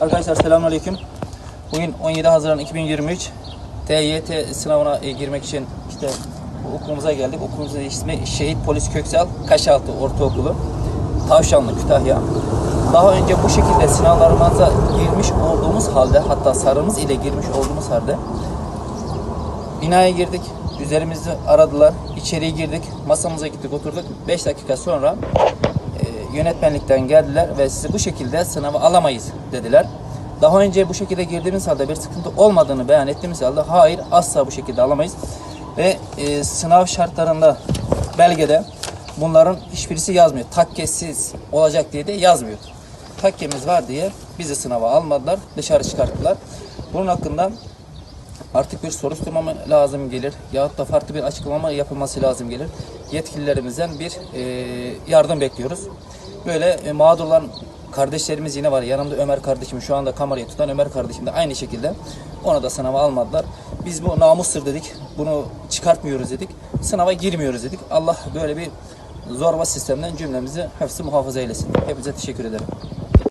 Arkadaşlar selamünaleyküm. Bugün 17 Haziran 2023 TYT sınavına e, girmek için işte okulumuza geldik. Okulumuzun ismi Şehit Polis Köksal Kaşaltı Ortaokulu. Tavşanlı Kütahya. Daha önce bu şekilde sınavlarımıza girmiş olduğumuz halde hatta sarımız ile girmiş olduğumuz halde binaya girdik. Üzerimizi aradılar. İçeriye girdik. Masamıza gittik oturduk. 5 dakika sonra yönetmenlikten geldiler ve sizi bu şekilde sınava alamayız dediler. Daha önce bu şekilde girdiğimiz halde bir sıkıntı olmadığını beyan ettiğimiz halde hayır asla bu şekilde alamayız. Ve e, sınav şartlarında belgede bunların hiçbirisi yazmıyor. Takkesiz olacak diye de yazmıyor. Takkemiz var diye bizi sınava almadılar. Dışarı çıkarttılar. Bunun hakkında artık bir soruşturma mı lazım gelir yahut da farklı bir açıklama yapılması lazım gelir. Yetkililerimizden bir e, yardım bekliyoruz. Böyle e, mağdur olan kardeşlerimiz yine var. Yanımda Ömer kardeşim şu anda kamerayı tutan Ömer kardeşim de aynı şekilde. Ona da sınava almadılar. Biz bu namustur dedik. Bunu çıkartmıyoruz dedik. Sınava girmiyoruz dedik. Allah böyle bir zorba sistemden cümlemizi hepsi muhafaza eylesin. Hepinize teşekkür ederim.